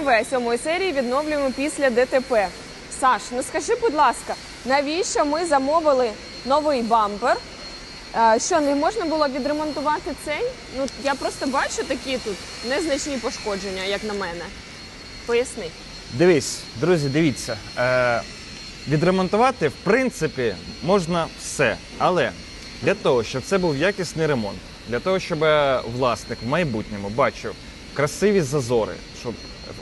МВ сьомої серії відновлюємо після ДТП. Саш, ну скажи, будь ласка, навіщо ми замовили новий бампер? Е, Що не можна було відремонтувати цей? Ну я просто бачу такі тут незначні пошкодження, як на мене. Поясни. Дивись, друзі, дивіться. Е, відремонтувати, в принципі, можна все. Але для того, щоб це був якісний ремонт, для того, щоб е, власник в майбутньому бачив красиві зазори, щоб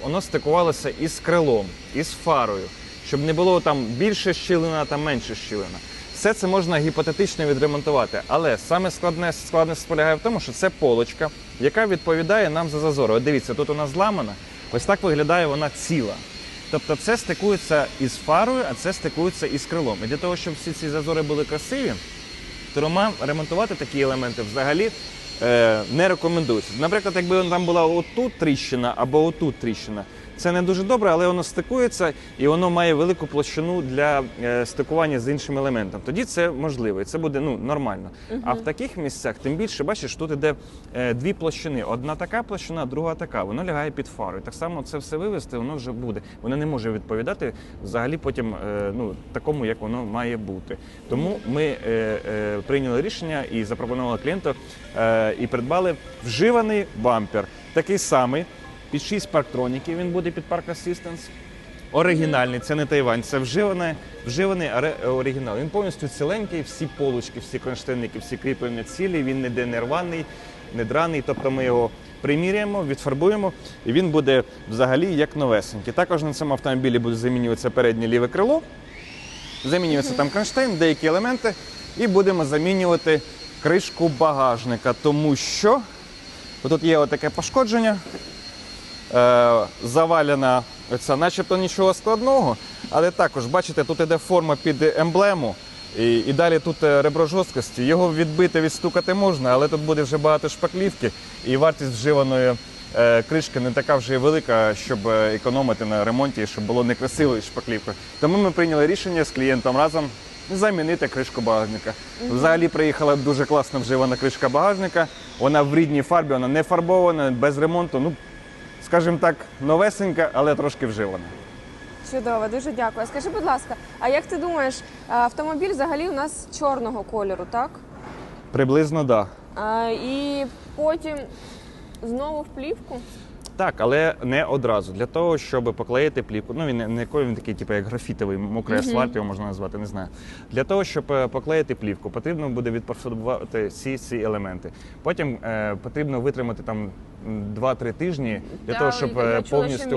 воно стикувалося із крилом, із фарою, щоб не було там більше щілина та менше щілина. Все це можна гіпотетично відремонтувати, але саме складне складність полягає в тому, що це полочка, яка відповідає нам за зазори. От дивіться, тут нас зламана, ось так виглядає вона ціла. Тобто це стикується із фарою, а це стикується із крилом. І для того, щоб всі ці зазори були красиві, то ремонтувати такі елементи взагалі не рекомендується. Наприклад, якби там була отут тріщина або отут тріщина, це не дуже добре, але воно стикується і воно має велику площину для е, стикування з іншим елементом. Тоді це можливо, і це буде ну, нормально. А в таких місцях, тим більше, бачиш, тут іде е, дві площини: одна така площина, друга така. Воно лягає під фарою. Так само це все вивести, воно вже буде. Воно не може відповідати взагалі потім е, ну, такому, як воно має бути. Тому ми е, е, прийняли рішення і запропонували клієнту е, і придбали вживаний бампер, такий самий. Під 6 парктроніків він буде під Park Assistance. Оригінальний, це не Тайвань, це вживаний, вживаний оригінал. Він повністю ціленький, всі полочки, всі кронштейники, всі кріплення цілі, він ніде не рваний, не драний. Тобто ми його приміряємо, відфарбуємо, і він буде взагалі як новесенький. Також на цьому автомобілі буде замінюватися переднє ліве крило, замінюється там кронштейн, деякі елементи, і будемо замінювати кришку багажника, тому що тут є отаке пошкодження завалена оця, начебто нічого складного, але також, бачите, тут іде форма під емблему. І, і далі тут е, ребро жорсткості. Його відбити, відстукати можна, але тут буде вже багато шпаклівки, і вартість вживаної е, кришки не така вже велика, щоб е, економити на ремонті, щоб було некрасиво із шпаклівкою. Тому ми прийняли рішення з клієнтом разом замінити кришку багажника. Взагалі приїхала дуже класна вживана кришка багажника. Вона в рідній фарбі, вона не фарбована, без ремонту. Ну, скажімо так, новесенька, але трошки вживана. Чудово, дуже дякую. Скажи, будь ласка, а як ти думаєш, автомобіль взагалі у нас чорного кольору, так? Приблизно так. Да. І потім знову в плівку? Так, але не одразу. Для того, щоб поклеїти плівку. Ну він не- який він такий, типу як графітовий, мокрий асфальт, його можна назвати, не знаю. Для того, щоб е, поклеїти плівку, потрібно буде відпофарбувати всі ці елементи. Потім е, потрібно витримати там м, 2-3 тижні для того, щоб е, повністю.